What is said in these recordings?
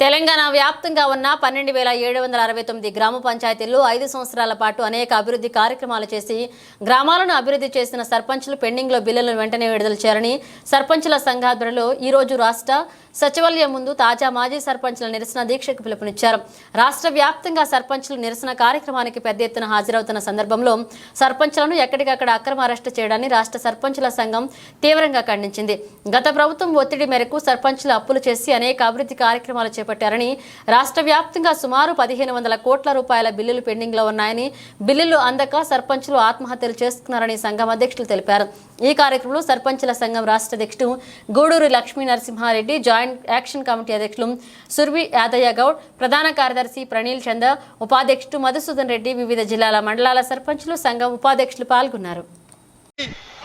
తెలంగాణ వ్యాప్తంగా ఉన్న పన్నెండు వేల ఏడు వందల అరవై తొమ్మిది గ్రామ పంచాయతీల్లో ఐదు సంవత్సరాల పాటు అనేక అభివృద్ధి కార్యక్రమాలు చేసి గ్రామాలను అభివృద్ధి చేసిన సర్పంచ్లు పెండింగ్లో బిల్లులను వెంటనే విడుదల చేయాలని సర్పంచుల సంఘాధ్వర్యంలో ఈ రోజు రాష్ట్ర సచివాలయం ముందు తాజా మాజీ సర్పంచుల నిరసన దీక్షకు పిలుపునిచ్చారు. రాష్ట్ర వ్యాప్తంగా సర్పంచులు నిరసన కార్యక్రమానికి పెద్ద ఎత్తున హాజరవుతున్న సందర్భంలో సర్పంచ్లను ఎక్కడికక్కడ అక్రమ అరెస్టు చేయడాన్ని రాష్ట్ర సర్పంచుల సంఘం తీవ్రంగా ఖండించింది. గత ప్రభుత్వం ఒత్తిడి మేరకు సర్పంచులు అప్పులు చేసి అనేక అభివృద్ధి కార్యక్రమాలు చేపట్టారని రాష్ట్ర వ్యాప్తంగా సుమారు పదిహేను వందల కోట్ల రూపాయల బిల్లులు పెండింగ్లో ఉన్నాయని బిల్లులు అందక సర్పంచులు ఆత్మహత్యలు చేసుకున్నారని సంఘం అధ్యక్షులు తెలిపారు. ఈ కార్యక్రమంలో సర్పంచుల సంఘం రాష్ట్ర అధ్యక్షుడు Guduru Lakshmi Narasimha Reddy joint action committee అధ్యక్షులు సుర్వి యాదయ్య గౌడ్ ప్రధాన కార్యదర్శి ప్రణీల్ చంద ఉపాధ్యక్షుడు మధుసూదన్ రెడ్డి వివిధ జిల్లాల మండలాల సర్పంచులు సంఘం ఉపాధ్యక్షులు పాల్గొన్నారు.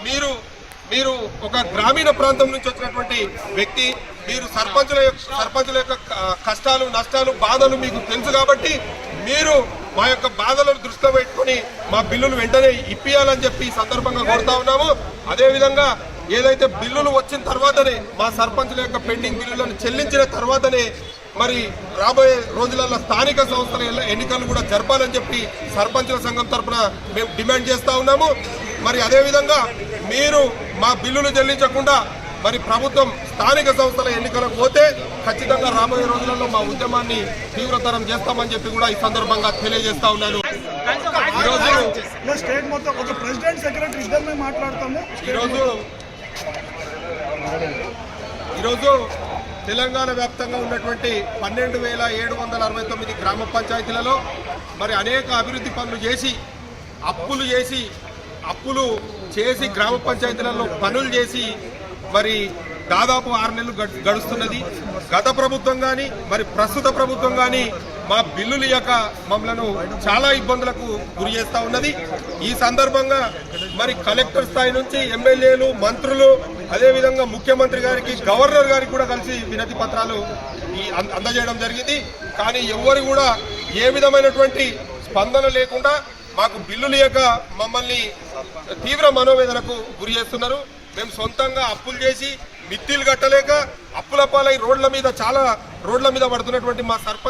మీరు మీరు ఒక గ్రామీణ ప్రాంతం నుంచి వచ్చినటువంటి వ్యక్తి మీరు సర్పంచుల యొక్క సర్పంచుల యొక్క కష్టాలు నష్టాలు బాధలు మీకు తెలుసు కాబట్టి మీరు మా యొక్క బాధలను దృష్టిలో పెట్టుకొని మా బిల్లులు వెంటనే ఇప్పియాలని చెప్పి సందర్భంగా కోరుతా ఉన్నాము. అదేవిధంగా ఏదైతే బిల్లులు వచ్చిన తర్వాతనే మా సర్పంచుల యొక్క పెండింగ్ బిల్లులను చెల్లించిన తర్వాతనే మరి రాబోయే రోజులలో స్థానిక సంస్థల ఎన్నికలు కూడా జరపాలని చెప్పి సర్పంచుల సంఘం తరపున మేము డిమాండ్ చేస్తూ ఉన్నాము. మరి అదేవిధంగా మీరు మా బిల్లులు చెల్లించకుండా మరి ప్రభుత్వం స్థానిక సంస్థల ఎన్నికలకు పోతే ఖచ్చితంగా రాబోయే రోజులలో మా ఉద్యమాన్ని తీవ్రతరం చేస్తామని చెప్పి కూడా ఈ సందర్భంగా తెలియజేస్తా ఉన్నాను. ఈరోజు ఈరోజు తెలంగాణ వ్యాప్తంగా ఉన్నటువంటి పన్నెండు వేల ఏడు వందల అరవై తొమ్మిది గ్రామ పంచాయతీలలో మరి అనేక అభివృద్ధి పనులు చేసి అప్పులు చేసి అప్పులు చేసి గ్రామ పంచాయతీలలో పనులు చేసి మరి దాదాపు ఆరు నెలలు గడుస్తున్నది. గత ప్రభుత్వం కానీ మరి ప్రస్తుత ప్రభుత్వం కానీ మా బిల్లులు యొక్క మమ్మలను చాలా ఇబ్బందులకు గురి చేస్తూ ఉన్నది. ఈ సందర్భంగా మరి కలెక్టర్ స్థాయి నుంచి ఎమ్మెల్యేలు మంత్రులు అదేవిధంగా ముఖ్యమంత్రి గారికి గవర్నర్ గారికి కూడా కలిసి వినతి పత్రాలు ఈ అందజేయడం జరిగింది. కానీ ఎవరు కూడా ఏ విధమైనటువంటి స్పందన లేకుండా మాకు బిల్లులు యొక్క మమ్మల్ని తీవ్ర మనోవేదనకు గురి చేస్తున్నారు. మేము సొంతంగా అప్పులు చేసి మిత్తిలు కట్టలేక అప్పుల పాలై రోడ్ల మీద చాలా రోడ్ల మీద పడుతున్నటువంటి మా సర్పంచ్